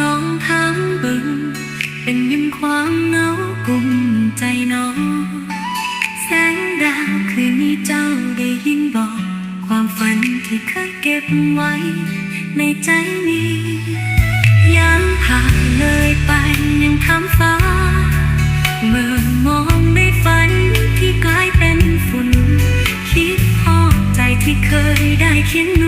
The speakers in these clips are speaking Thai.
ลองถามบึง เป็นยิ้มความเงากุมใจน้องแสงดาวคืนนี้เจ้าได้ยินบอก ความฝันที่เคยเก็บไว้ ในใจนี้ยัมผ่านเลยไปยังทำฟ้า เมื่อมองในฝันที่กลายเป็นฝุ่น คิดหอบใจที่เคยได้เขียน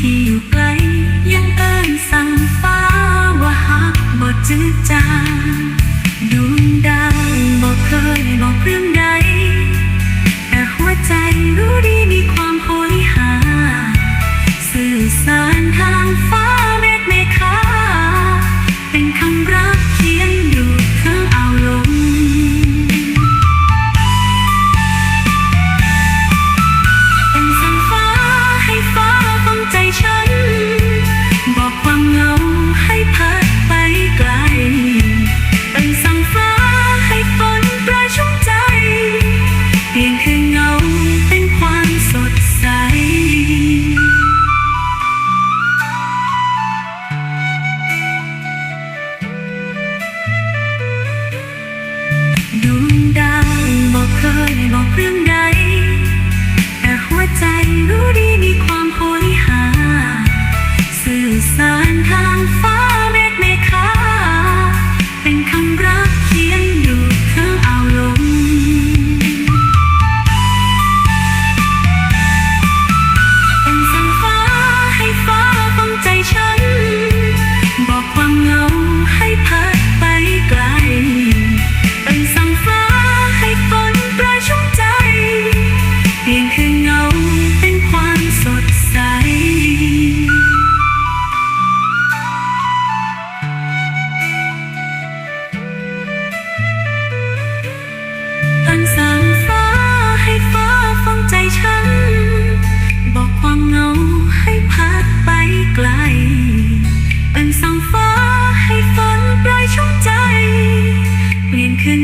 to you. in ฉัน บอกความเงาให้พัดไปไกล เป็นสังฟ้าให้ฝันปชุ่มใจ เปลี่ยนคืน